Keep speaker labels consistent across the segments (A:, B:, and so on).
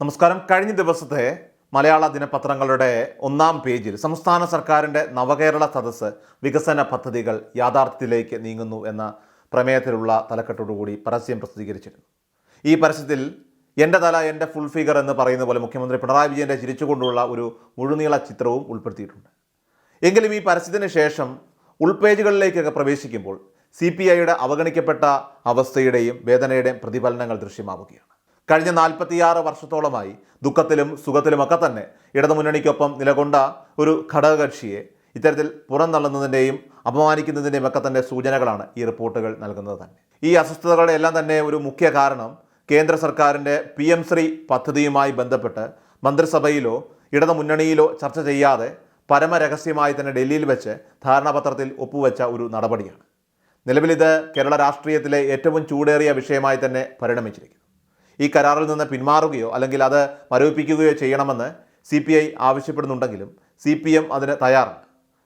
A: നമസ്കാരം. കഴിഞ്ഞ ദിവസത്തെ മലയാള ദിനപത്രങ്ങളുടെ ഒന്നാം പേജിൽ സംസ്ഥാന സർക്കാരിന്റെ നവകേരള സദസ്സ് വികസന പദ്ധതികൾ യാഥാർത്ഥ്യത്തിലേക്ക് നീങ്ങുന്നു എന്ന പ്രമേയത്തിലുള്ള തലക്കെട്ടോടുകൂടി പരസ്യം പ്രസിദ്ധീകരിച്ചിരുന്നു. ഈ പരസ്യത്തിൽ എന്റെ തല എന്റെ ഫുൾ ഫിഗർ എന്ന് പറയുന്ന പോലെ മുഖ്യമന്ത്രി പിണറായി വിജയന്റെ ചിരിച്ചുകൊണ്ടുള്ള ഒരു മുഴുനീള ചിത്രവും ഉൾപ്പെടുത്തിയിട്ടുണ്ട്. എങ്കിലും ഈ പരസ്യത്തിന് ശേഷം ഉൾപേജുകളിലേക്കൊക്കെ പ്രവേശിക്കുമ്പോൾ സി പി ഐയുടെ അവഗണിക്കപ്പെട്ട അവസ്ഥയുടെയും വേദനയുടെയും പ്രതിഫലനങ്ങൾ ദൃശ്യമാവുകയാണ്. കഴിഞ്ഞ നാൽപ്പത്തിയാറ് വർഷത്തോളമായി ദുഃഖത്തിലും സുഖത്തിലുമൊക്കെ തന്നെ ഇടതുമുന്നണിക്കൊപ്പം നിലകൊണ്ട ഒരു ഘടകകക്ഷിയെ ഇത്തരത്തിൽ പുറന്തള്ളുന്നതിന്റെയും അപമാനിക്കുന്നതിന്റെയും ഒക്കെ തന്നെ സൂചനകളാണ് ഈ റിപ്പോർട്ടുകൾ നൽകുന്നത് തന്നെ. ഈ അസ്വസ്ഥതകളുടെ എല്ലാം തന്നെ ഒരു മുഖ്യ കാരണം കേന്ദ്ര സർക്കാരിന്റെ പി എം ശ്രീ പദ്ധതിയുമായി ബന്ധപ്പെട്ട് മന്ത്രിസഭയിലോ ഇടതുമുന്നണിയിലോ ചർച്ച ചെയ്യാതെ പരമരഹസ്യമായി തന്നെ ഡൽഹിയിൽ വെച്ച് ധാരണാപത്രത്തിൽ ഒപ്പുവെച്ച ഒരു നടപടിയാണ്. നിലവിലിത് കേരള രാഷ്ട്രീയത്തിലെ ഏറ്റവും ചൂടേറിയ വിഷയമായി തന്നെ പരിണമിച്ചിരിക്കുന്നു. ഈ കരാറിൽ നിന്ന് പിന്മാറുകയോ അല്ലെങ്കിൽ അത് മരവിപ്പിക്കുകയോ ചെയ്യണമെന്ന് സി പി ഐ ആവശ്യപ്പെടുന്നുണ്ടെങ്കിലും സി പി എം അതിന് തയ്യാറുണ്ട്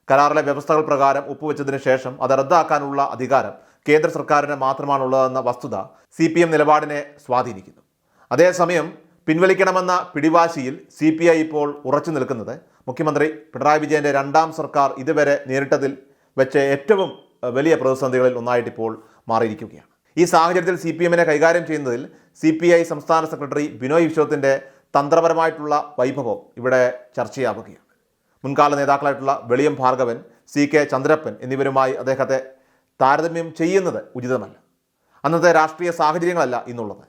A: കരാറിലെ വ്യവസ്ഥകൾ പ്രകാരം ഒപ്പുവെച്ചതിന് ശേഷം അത് റദ്ദാക്കാനുള്ള അധികാരം കേന്ദ്ര സർക്കാരിന് മാത്രമാണുള്ളതെന്ന വസ്തുത സി പി എം നിലപാടിനെ സ്വാധീനിക്കുന്നു. അതേസമയം പിൻവലിക്കണമെന്ന പിടിവാശിയിൽ സി പി ഐ ഇപ്പോൾ ഉറച്ചു നിൽക്കുന്നത് മുഖ്യമന്ത്രി പിണറായി വിജയന്റെ രണ്ടാം സർക്കാർ ഇതുവരെ നേരിട്ടതിൽ വെച്ച് ഏറ്റവും വലിയ പ്രതിസന്ധികളിൽ ഒന്നായിട്ടിപ്പോൾ മാറിയിരിക്കുകയാണ്. ഈ സാഹചര്യത്തിൽ സി പി എമ്മിനെ കൈകാര്യം ചെയ്യുന്നതിൽ സി പി ഐ സംസ്ഥാന സെക്രട്ടറി ബിനോയ് വിശ്വത്തിന്റെ തന്ത്രപരമായിട്ടുള്ള വൈഭവം ഇവിടെ ചർച്ചയാവുകയാണ്. മുൻകാല നേതാക്കളായിട്ടുള്ള വെളിയം ഭാർഗവൻ സി കെ ചന്ദ്രപ്പൻ എന്നിവരുമായി അദ്ദേഹത്തെ താരതമ്യം ചെയ്യുന്നത് ഉചിതമല്ല. അന്നത്തെ രാഷ്ട്രീയ സാഹചര്യങ്ങളല്ല ഇന്നുള്ളത്.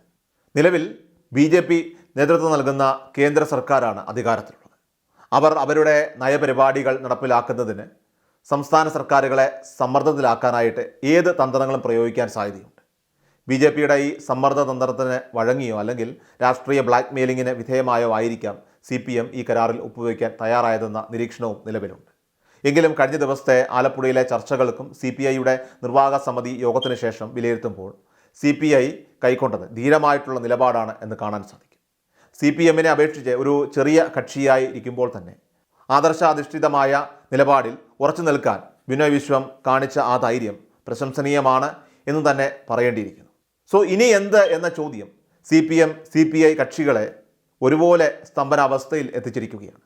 A: നിലവിൽ ബി ജെ പി നേതൃത്വം നൽകുന്ന കേന്ദ്ര സർക്കാരാണ് അധികാരത്തിലുള്ളത്. അവർ അവരുടെ നയപരിപാടികൾ നടപ്പിലാക്കുന്നതിന് സംസ്ഥാന സർക്കാരുകളെ സമ്മർദ്ദത്തിലാക്കാനായിട്ട് ഏത് തന്ത്രങ്ങളും പ്രയോഗിക്കാൻ സാധ്യതയുണ്ട്? ബി ജെ പിയുടെ ഈ സമ്മർദ്ദ തന്ത്രത്തിന് വഴങ്ങിയോ? അല്ലെങ്കിൽ രാഷ്ട്രീയ ബ്ലാക്ക് മെയിലിങ്ങിന് വിധേയമായോ ആയിരിക്കാം സി പി എം ഈ കരാറിൽ ഒപ്പുവയ്ക്കാൻ തയ്യാറായതെന്ന നിരീക്ഷണവും നിലവിലുണ്ട്. എങ്കിലും കഴിഞ്ഞ ദിവസത്തെ ആലപ്പുഴയിലെ ചർച്ചകൾക്കും സി പി ഐയുടെ നിർവാഹക സമിതി യോഗത്തിന് ശേഷം വിലയിരുത്തുമ്പോൾ സി പി ഐ കൈക്കൊണ്ടത് ധീരമായിട്ടുള്ള നിലപാടാണ് എന്ന് കാണാൻ സാധിക്കും. സി പി എമ്മിനെ അപേക്ഷിച്ച് ഒരു ചെറിയ കക്ഷിയായി ഇരിക്കുമ്പോൾ തന്നെ ആദർശാധിഷ്ഠിതമായ നിലപാടിൽ ഉറച്ചു നിൽക്കാൻ ബിനോയ് വിശ്വം കാണിച്ച ആ ധൈര്യം പ്രശംസനീയമാണ് എന്ന് തന്നെ പറയേണ്ടിയിരിക്കുന്നു. സോ ഇനി എന്ത് എന്ന ചോദ്യം C P M C P I കക്ഷികളെ ഒരുപോലെ സ്തംഭനാവസ്ഥയിൽ എത്തിച്ചിരിക്കുകയാണ്.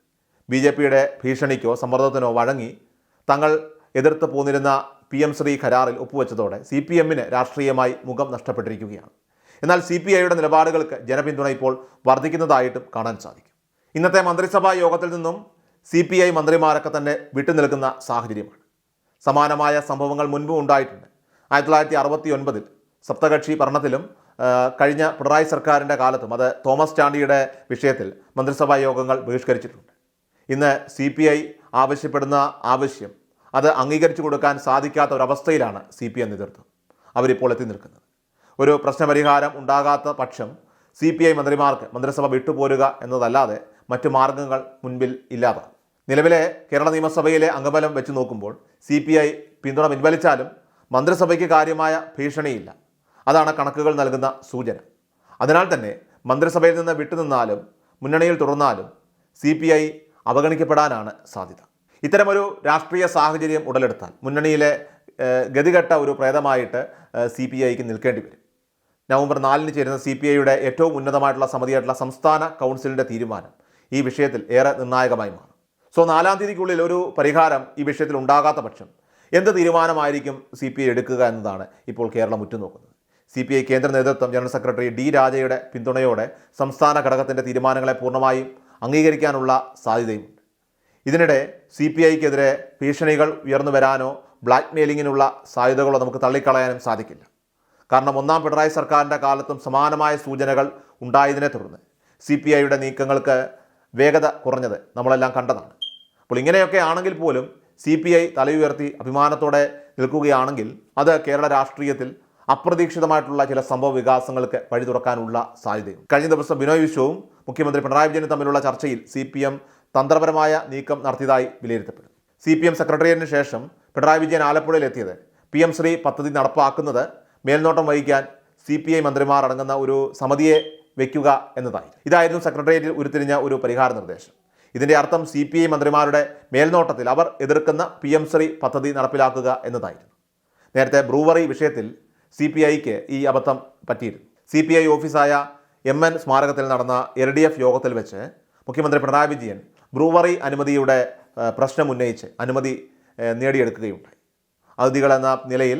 A: ബി ജെ പിയുടെ ഭീഷണിക്കോ സമ്മർദ്ദത്തിനോ വഴങ്ങി തങ്ങൾ എതിർത്ത് പോന്നിരുന്ന പി എം ശ്രീ കരാറിൽ ഒപ്പുവെച്ചതോടെ സി പി എമ്മിന് രാഷ്ട്രീയമായി മുഖം നഷ്ടപ്പെട്ടിരിക്കുകയാണ്. എന്നാൽ സി പി ഐയുടെ നിലപാടുകൾക്ക് ജനപിന്തുണ ഇപ്പോൾ വർദ്ധിക്കുന്നതായിട്ടും കാണാൻ സാധിക്കും. ഇന്നത്തെ മന്ത്രിസഭാ യോഗത്തിൽ നിന്നും സി പി ഐ മന്ത്രിമാരൊക്കെ തന്നെ വിട്ടുനിൽക്കുന്ന സാഹചര്യമാണ്. സമാനമായ സംഭവങ്ങൾ മുൻപും ഉണ്ടായിട്ടുണ്ട്. ആയിരത്തി തൊള്ളായിരത്തി അറുപത്തി ഒൻപതിൽ സപ്തകക്ഷി ഭരണത്തിലും കഴിഞ്ഞ പിണറായി സർക്കാരിന്റെ കാലത്തും അത് തോമസ് ചാണ്ടിയുടെ വിഷയത്തിൽ മന്ത്രിസഭാ യോഗങ്ങൾ ബഹിഷ്കരിച്ചിട്ടുണ്ട്. ഇന്ന് സി പി ഐ ആവശ്യപ്പെടുന്ന ആവശ്യം അത് അംഗീകരിച്ചു കൊടുക്കാൻ സാധിക്കാത്ത ഒരവസ്ഥയിലാണ് സി പി ഐ നേതൃത്വം. അവരിപ്പോൾ എത്തി നിൽക്കുന്നത്. ഒരു പ്രശ്നപരിഹാരം ഉണ്ടാകാത്ത പക്ഷം സി പി ഐ മന്ത്രിമാർക്ക് മന്ത്രിസഭ വിട്ടുപോരുക എന്നതല്ലാതെ മറ്റു മാർഗങ്ങൾ മുൻപിൽ ഇല്ലാതാകും നിലവിലെ കേരള നിയമസഭയിലെ അംഗബലം വെച്ച് നോക്കുമ്പോൾ സി പി ഐ പിന്തുണ പിൻവലിച്ചാലും മന്ത്രിസഭയ്ക്ക് കാര്യമായ ഭീഷണിയില്ല. അതാണ് കണക്കുകൾ നൽകുന്ന സൂചന. അതിനാൽ തന്നെ മന്ത്രിസഭയിൽ നിന്ന് വിട്ടുനിന്നാലും മുന്നണിയിൽ തുടർന്നാലും സി പി ഐ അവഗണിക്കപ്പെടാനാണ് സാധ്യത. ഇത്തരമൊരു രാഷ്ട്രീയ സാഹചര്യം ഉടലെടുത്താൽ മുന്നണിയിലെ ഗതികെട്ട ഒരു പ്രേതമായിട്ട് സി പി ഐക്ക് നിൽക്കേണ്ടി വരും. നവംബർ നാലിന് ചേരുന്ന സി പി ഐയുടെ ഏറ്റവും ഉന്നതമായിട്ടുള്ള സമിതിയായിട്ടുള്ള സംസ്ഥാന കൗൺസിലിന്റെ തീരുമാനം ഈ വിഷയത്തിൽ ഏറെ നിർണായകമായി മാറും. സോ നാലാം തീയതിക്കുള്ളിൽ ഒരു പരിഹാരം ഈ വിഷയത്തിൽ ഉണ്ടാകാത്ത പക്ഷം എന്ത് തീരുമാനമായിരിക്കും സി പി ഐ എടുക്കുക എന്നതാണ് ഇപ്പോൾ കേരളം ഉറ്റുനോക്കുന്നത്. സി പി ഐ കേന്ദ്ര നേതൃത്വം ജനറൽ സെക്രട്ടറി ഡി രാജയുടെ പിന്തുണയോടെ സംസ്ഥാന ഘടകത്തിന്റെ തീരുമാനങ്ങളെ പൂർണമായും അംഗീകരിക്കാനുള്ള സാധ്യതയുണ്ട് ഇതിനിടെ സി പി ഐക്കെതിരെ ഭീഷണികൾ ഉയർന്നു വരാനോ ബ്ലാക്ക് മെയിലിങ്ങിനുള്ള സാധ്യതകളോ നമുക്ക് തള്ളിക്കളയാനും സാധിക്കില്ല. കാരണം ഒന്നാം പിണറായി സർക്കാരിന്റെ കാലത്തും സമാനമായ സൂചനകൾ ഉണ്ടായതിനെ തുടർന്ന് സി പി ഐയുടെ നീക്കങ്ങൾക്ക് വേഗത കുറഞ്ഞത് നമ്മളെല്ലാം കണ്ടതാണ്. അപ്പോൾ ഇങ്ങനെയൊക്കെ ആണെങ്കിൽ പോലും സി പി ഐ തലയുയർത്തി അഭിമാനത്തോടെ നിൽക്കുകയാണെങ്കിൽ അത് കേരള രാഷ്ട്രീയത്തിൽ അപ്രതീക്ഷിതമായിട്ടുള്ള ചില സംഭവ വികാസങ്ങൾക്ക് വഴി തുറക്കാനുള്ള സാധ്യതയും കഴിഞ്ഞ ദിവസം ബിനോയ് വിശ്വവും മുഖ്യമന്ത്രി പിണറായി വിജയനും തമ്മിലുള്ള ചർച്ചയിൽ സി പി എം തന്ത്രപരമായ നീക്കം നടത്തിയതായി വിലയിരുത്തപ്പെടുന്നു. സി പി എം സെക്രട്ടേറിയറ്റിന് ശേഷം പിണറായി വിജയൻ ആലപ്പുഴയിൽ എത്തിയത് പി എം ശ്രീ പദ്ധതി നടപ്പാക്കുന്നത് മേൽനോട്ടം വഹിക്കാൻ സി പി ഐ മന്ത്രിമാർ അടങ്ങുന്ന ഒരു സമിതിയെ വയ്ക്കുക എന്നതായി ഇതായിരുന്നു സെക്രട്ടേറിയറ്റിൽ ഉരുത്തിരിഞ്ഞ ഒരു പരിഹാര നിർദ്ദേശം. ഇതിന്റെ അർത്ഥം സി പി ഐ മന്ത്രിമാരുടെ മേൽനോട്ടത്തിൽ അവർ എതിർക്കുന്ന പി എം ശ്രീ പദ്ധതി നടപ്പിലാക്കുക എന്നതായിരുന്നു. നേരത്തെ ബ്രൂവറി വിഷയത്തിൽ സി പി ഐക്ക് ഈ അബദ്ധം പറ്റിയിരുന്നു. സി പി ഐ ഓഫീസായ എം എൻ സ്മാരകത്തിൽ നടന്ന എൽ ഡി എഫ് യോഗത്തിൽ വെച്ച് മുഖ്യമന്ത്രി പിണറായി വിജയൻ ബ്രൂവറി അനുമതിയുടെ പ്രശ്നം ഉന്നയിച്ച് അനുമതി നേടിയെടുക്കുകയുണ്ടായി. അതിഥികൾ എന്ന നിലയിൽ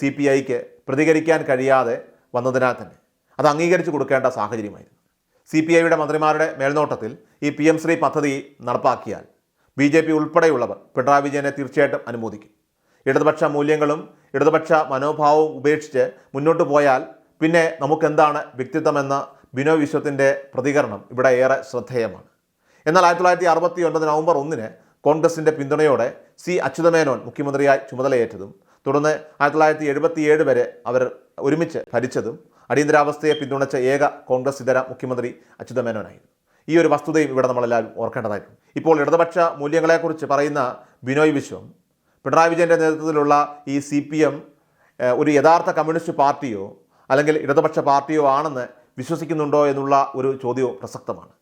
A: സി പി ഐക്ക് പ്രതികരിക്കാൻ കഴിയാതെ വന്നതിനാൽ തന്നെ അത് അംഗീകരിച്ചു കൊടുക്കേണ്ട സാഹചര്യമായിരുന്നു. സി പി ഐയുടെ മന്ത്രിമാരുടെ മേൽനോട്ടത്തിൽ ഈ പി എം ശ്രീ പദ്ധതി നടപ്പാക്കിയാൽ ബി ജെ പി ഉൾപ്പെടെയുള്ളവർ പിണറായി വിജയനെ തീർച്ചയായിട്ടും അനുമോദിക്കും. ഇടതുപക്ഷ മൂല്യങ്ങളും ഇടതുപക്ഷ മനോഭാവവും ഉപേക്ഷിച്ച് മുന്നോട്ട് പോയാൽ പിന്നെ നമുക്കെന്താണ് വ്യക്തിത്വമെന്ന ബിനോ വിശ്വത്തിന്റെ പ്രതികരണം ഇവിടെ ഏറെ ശ്രദ്ധേയമാണ്. എന്നാൽ ആയിരത്തി തൊള്ളായിരത്തി അറുപത്തി ഒൻപത് നവംബർ ഒന്നിന് കോൺഗ്രസിന്റെ പിന്തുണയോടെ സി അച്യുതമേനോൻ മുഖ്യമന്ത്രിയായി ചുമതലയേറ്റതും തുടർന്ന് ആയിരത്തി തൊള്ളായിരത്തി എഴുപത്തിയേഴ് വരെ അവർ ഒരുമിച്ച് ഭരിച്ചതും അടിയന്തരാവസ്ഥയെ പിന്തുണച്ച ഏക കോൺഗ്രസ് ഇതര മുഖ്യമന്ത്രി അച്യുതമേനോനായിരുന്നു. ഈ ഒരു വസ്തുതയും ഇവിടെ നമ്മളെല്ലാവരും ഓർക്കേണ്ടതായിട്ടുണ്ട്. ഇപ്പോൾ ഇടതുപക്ഷ മൂല്യങ്ങളെക്കുറിച്ച് പറയുന്ന ബിനോയ് വിശ്വം പിണറായി വിജയന്റെ നേതൃത്വത്തിലുള്ള ഈ സി പി എം ഒരു യഥാർത്ഥ കമ്മ്യൂണിസ്റ്റ് പാർട്ടിയോ അല്ലെങ്കിൽ ഇടതുപക്ഷ പാർട്ടിയോ ആണെന്ന് വിശ്വസിക്കുന്നുണ്ടോ എന്നുള്ള ഒരു ചോദ്യവും പ്രസക്തമാണ്.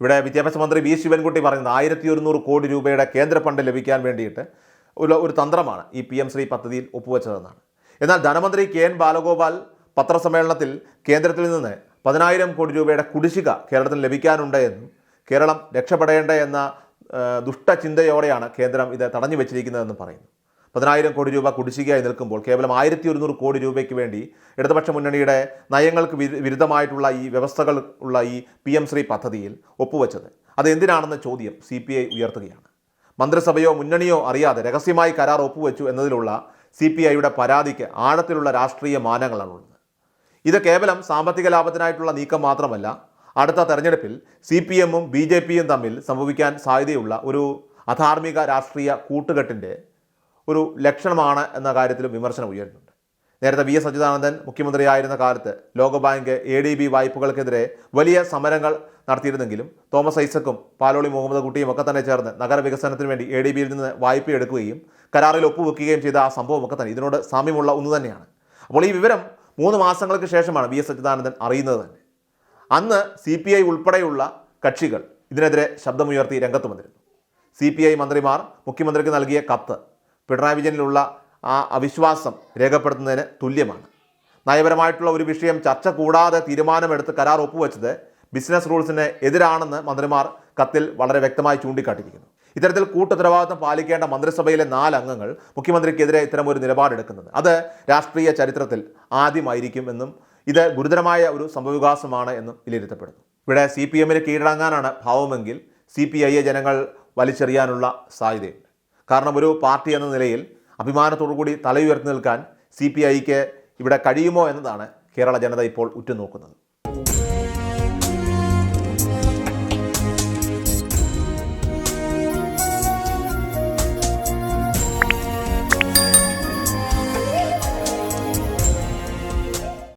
A: ഇവിടെ വിദ്യാഭ്യാസ മന്ത്രി വി ശിവൻകുട്ടി പറയുന്നത് ആയിരത്തി ഒരുന്നൂറ് കോടി രൂപയുടെ കേന്ദ്ര ഫണ്ട് ലഭിക്കാൻ വേണ്ടിയിട്ട് ഒരു ഒരു തന്ത്രമാണ് ഈ പി എം ശ്രീ പദ്ധതിയിൽ ഒപ്പുവെച്ചതെന്നാണ്. എന്നാൽ ധനമന്ത്രി കെ എൻ ബാലഗോപാൽ പത്രസമ്മേളനത്തിൽ കേന്ദ്രത്തിൽ നിന്ന് പതിനായിരം കോടി രൂപയുടെ കുടിശ്ശിക കേരളത്തിന് ലഭിക്കാനുണ്ട് എന്നും കേരളം രക്ഷപ്പെടേണ്ട എന്ന ദുഷ്ടചിന്തയോടെയാണ് കേന്ദ്രം ഇത് തടഞ്ഞു വെച്ചിരിക്കുന്നതെന്ന് പറയുന്നു. പതിനായിരം കോടി രൂപ കുടിശ്ശികയായി നിൽക്കുമ്പോൾ കേവലം ആയിരത്തി ഒരുന്നൂറ് കോടി രൂപയ്ക്ക് വേണ്ടി ഇടതുപക്ഷ മുന്നണിയുടെ നയങ്ങൾക്ക് വിരുദ്ധമായിട്ടുള്ള ഈ വ്യവസ്ഥകൾ ഉള്ള ഈ പി എം ശ്രീ പദ്ധതിയിൽ ഒപ്പുവെച്ചത്. അത് എന്തിനാണെന്ന ചോദ്യം സി പി ഐ ഉയർത്തുകയാണ്. മന്ത്രിസഭയോ മുന്നണിയോ അറിയാതെ രഹസ്യമായി കരാർ ഒപ്പുവെച്ചു എന്നതിലുള്ള സി പി ഐയുടെ പരാതിക്ക് ആഴത്തിലുള്ള രാഷ്ട്രീയ മാനങ്ങളാണുള്ളത്. ഇത് കേവലം സാമ്പത്തിക ലാഭത്തിനായിട്ടുള്ള നീക്കം മാത്രമല്ല അടുത്ത തെരഞ്ഞെടുപ്പിൽ സി പി എമ്മും ബി ജെ പിയും തമ്മിൽ സംഭവിക്കാൻ സാധ്യതയുള്ള ഒരു അധാർമിക രാഷ്ട്രീയ കൂട്ടുകെട്ടിന്റെ ഒരു ലക്ഷണമാണ് എന്ന കാര്യത്തിലും വിമർശനം ഉയരുന്നുണ്ട്. നേരത്തെ വി എസ് അച്യുതാനന്ദൻ മുഖ്യമന്ത്രിയായിരുന്ന കാലത്ത് ലോകബാങ്ക് എ ഡി ബി വായ്പകൾക്കെതിരെ വലിയ സമരങ്ങൾ നടത്തിയിരുന്നെങ്കിലും തോമസ് ഐസക്കും പാലോളി മുഹമ്മദ് കുട്ടിയും ഒക്കെ തന്നെ ചേർന്ന് നഗരവികസനത്തിന് വേണ്ടി എ ഡി ബിയിൽ നിന്ന് വായ്പ എടുക്കുകയും കരാറിൽ ഒപ്പുവെക്കുകയും ചെയ്ത ആ സംഭവമൊക്കെ തന്നെ ഇതിനോട് സാമ്യമുള്ള ഒന്ന് തന്നെയാണ്. അപ്പോൾ ഈ വിവരം മൂന്ന് മാസങ്ങൾക്ക് ശേഷമാണ് വി എസ് അച്യുതാനന്ദൻ അറിയുന്നത് തന്നെ. അന്ന് സി പി ഐ ഉൾപ്പെടെയുള്ള കക്ഷികൾ ഇതിനെതിരെ ശബ്ദമുയർത്തി രംഗത്ത് വന്നിരുന്നു. സി പി ഐ മന്ത്രിമാർ മുഖ്യമന്ത്രിക്ക് നൽകിയ കത്ത് പിണറായി വിജയനിലുള്ള ആ അവിശ്വാസം രേഖപ്പെടുത്തുന്നതിന് തുല്യമാണ്. നയപരമായിട്ടുള്ള ഒരു വിഷയം ചർച്ച കൂടാതെ തീരുമാനമെടുത്ത് കരാർ ഒപ്പുവെച്ചത് ബിസിനസ് റൂൾസിന് എതിരാണെന്ന് മന്ത്രിമാർ കത്തിൽ വളരെ വ്യക്തമായി ചൂണ്ടിക്കാട്ടിയിരിക്കുന്നു. ഇത്തരത്തിൽ കൂട്ടുത്തരവാദിത്തം പാലിക്കേണ്ട മന്ത്രിസഭയിലെ നാല് അംഗങ്ങൾ മുഖ്യമന്ത്രിക്കെതിരെ ഇത്തരമൊരു നിലപാടെടുക്കുന്നത്. അത് രാഷ്ട്രീയ ചരിത്രത്തിൽ ആദ്യമായിരിക്കും എന്നും ഇത് ഗുരുതരമായ ഒരു സംഭവവികാസമാണ് എന്നും വിലയിരുത്തപ്പെടുന്നു. ഇവിടെ സി പി എമ്മിന് കീഴടങ്ങാനാണ് ഭാവമെങ്കിൽ സി പി ഐയെ ജനങ്ങൾ വലിച്ചെറിയാനുള്ള സാധ്യതയുണ്ട്. കാരണം ഒരു പാർട്ടി എന്ന നിലയിൽ അഭിമാനത്തോടുകൂടി തലയുയർത്തി നിൽക്കാൻ സി പി ഐക്ക് ഇവിടെ കഴിയുമോ എന്നതാണ് കേരള ജനത ഇപ്പോൾ ഉറ്റുനോക്കുന്നത്.